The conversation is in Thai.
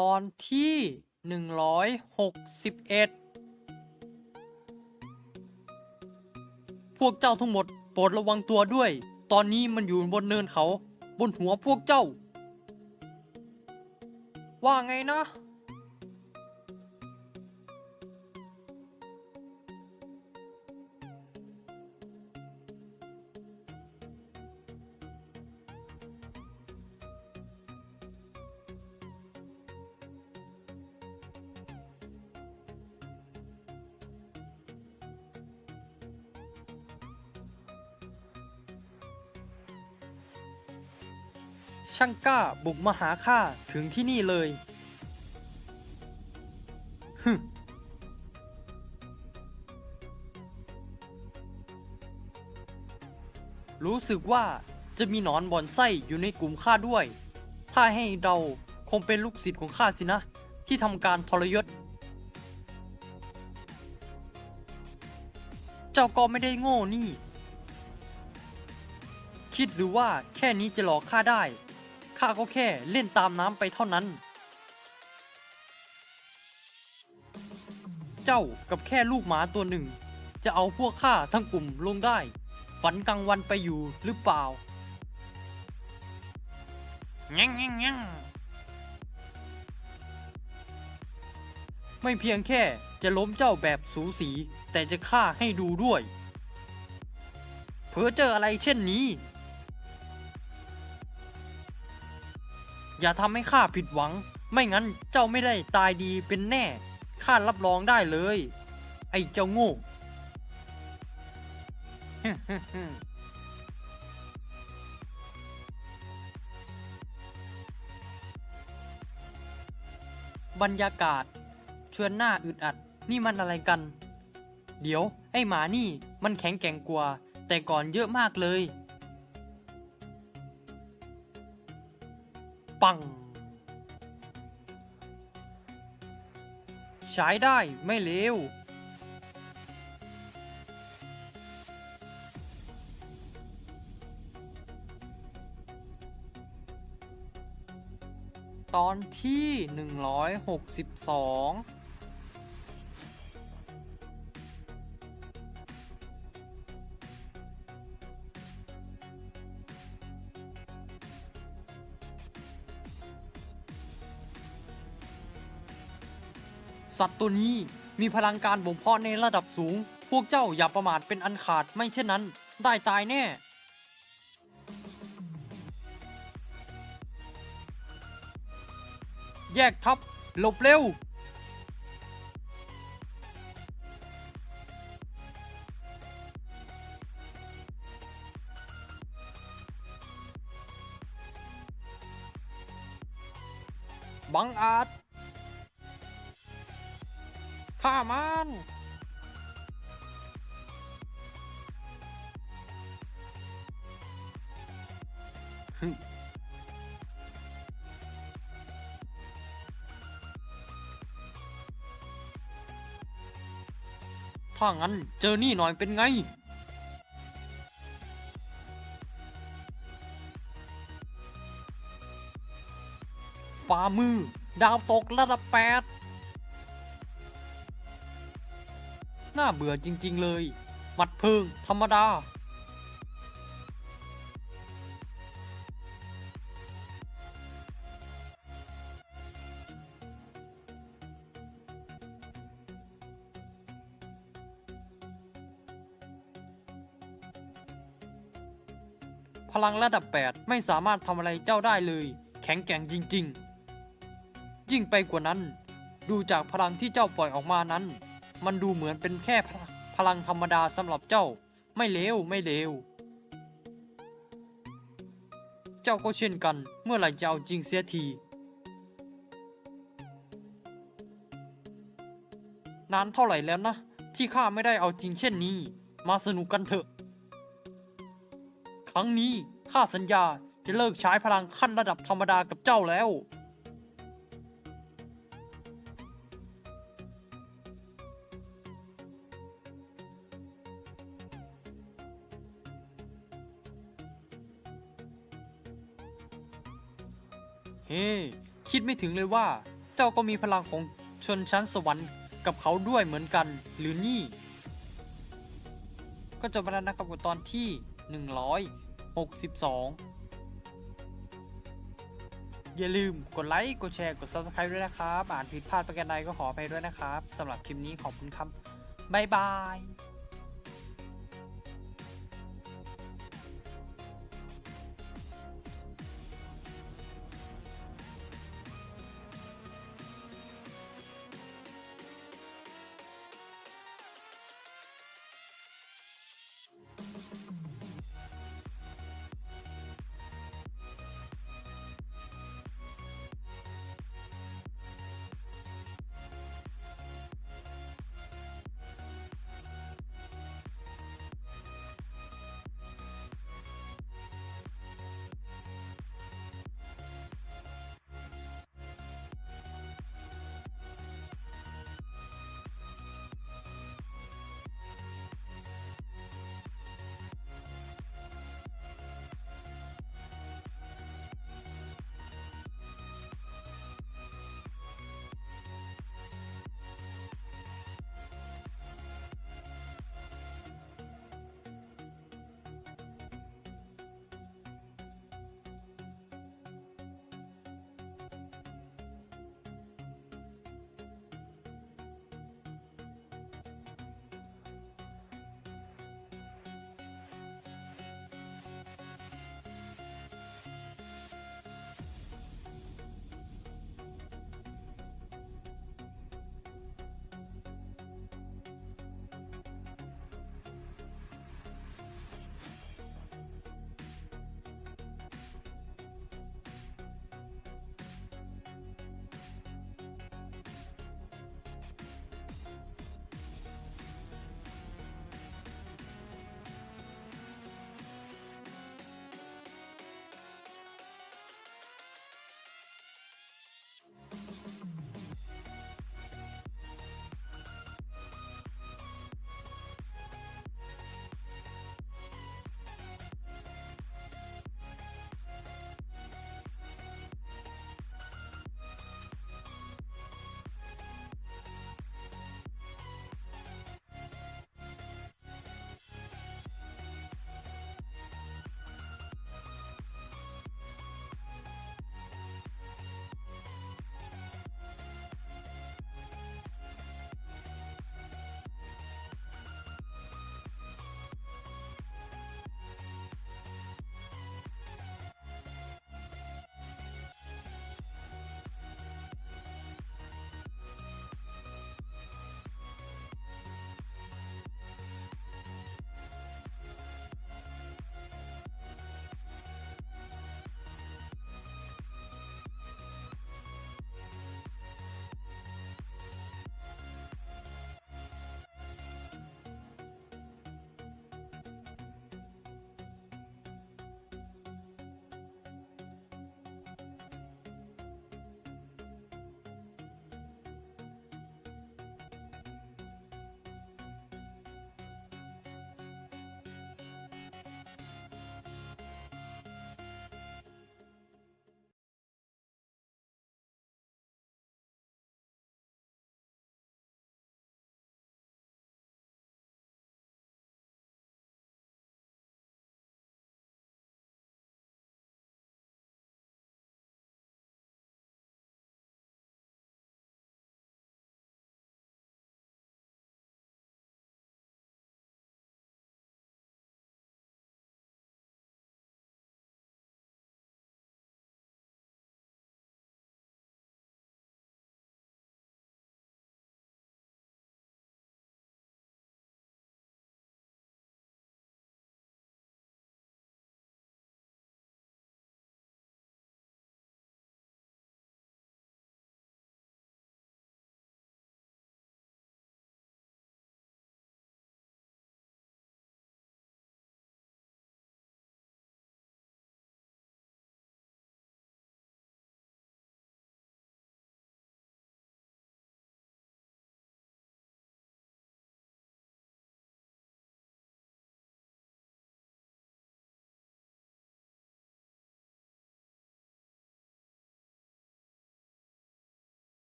ตอนที่หนึ่งร้อยหกสิบเอ็ดพวกเจ้าทั้งหมดโปรดระวังตัวด้วย ตอนนี้มันอยู่บนเนินเขา บนหัวพวกเจ้า ว่าไงนะ ช่างกล้าบุกมาหาข้าถึงที่นี่เลยฮึรู้สึกว่าจะมีหนอนบอนไส้อยู่ในกลุ่มข้าด้วย ถ้าให้เดาคงเป็นลูกศิษย์ของข้าสินะ ที่ทำการทรยศ เจ้าก็ไม่ได้โง่นี่ คิดหรือว่าแค่นี้จะหลอกข้าได้ ข้าก็แค่เล่นตามน้ำไปเท่านั้น เจ้ากับแค่ลูกหมาตัวหนึ่ง จะเอาพวกข้าทั้งกลุ่มลงได้ ฝันกลางวันไปอยู่หรือเปล่างั้งงั้งงั้งไม่เพียงแค่จะล้มเจ้าแบบสูสี แต่จะฆ่าให้ดูด้วยเพื่อเจออะไรเช่นนี้ อย่าทำให้ข้าผิดหวัง ไม่งั้นเจ้าไม่ได้ตายดีเป็นแน่ ข้ารับรองได้เลย ไอ้เจ้าโง่บรรยากาศ ชวนหน้าอึดอัด นี่มันอะไรกัน เดี๋ยว ไอ้หมานี่มันแข็งแกร่งกว่า แต่ก่อนเยอะมากเลย ปัง ใช้ได้ไม่เลวตอนที่ 162 สัตว์ตัวนี้มีพลังการบ่มเพาะในระดับสูง พวกเจ้าอย่าประมาทเป็นอันขาดไม่เช่นนั้น ได้ตายแน่ แยกทัพหลบเร็ว บังอาจ ฆ่ามันถ้างั้นเจอนี่หน่อยเป็นไง ฝ่ามือ ดาวตกระดับแปด น่าเบื่อจริง ๆ เลยหมัดเพิงธรรมดา พลังระดับ 8 ไม่สามารถทำอะไรเจ้าได้เลย แข็งแกร่งจริง ๆ ยิ่งไปกว่านั้น ดูจากพลังที่เจ้าปล่อยออกมานั้น มันดูเหมือนเป็นแค่พลังธรรมดาสำหรับเจ้า ไม่เลวไม่เลว เจ้าก็เช่นกัน เมื่อไหร่จะเอาจริงเสียที นานเท่าไหร่แล้วนะ ที่ข้าไม่ได้เอาจริงเช่นนี้ มาสนุกกันเถอะ ครั้งนี้ข้าสัญญาจะเลิกใช้พลังขั้นระดับธรรมดากับเจ้าแล้ว ฮ้คิดไม่ถึงเลยว่า เจ้าก็มีพลังของชนชั้นสวรรค์กับเขาด้วยเหมือนกัน หรือนี่ ก็จบไปแล้วนะครับกับตอนที่ 162 อย่าลืมกดไลค์ กดแชร์ กด subscribe ด้วยนะครับ อ่านผิดพลาดประการใดก็ขออภัยด้วยนะครับสำหรับคลิปนี้ขอบคุณครับ บ๊ายบาย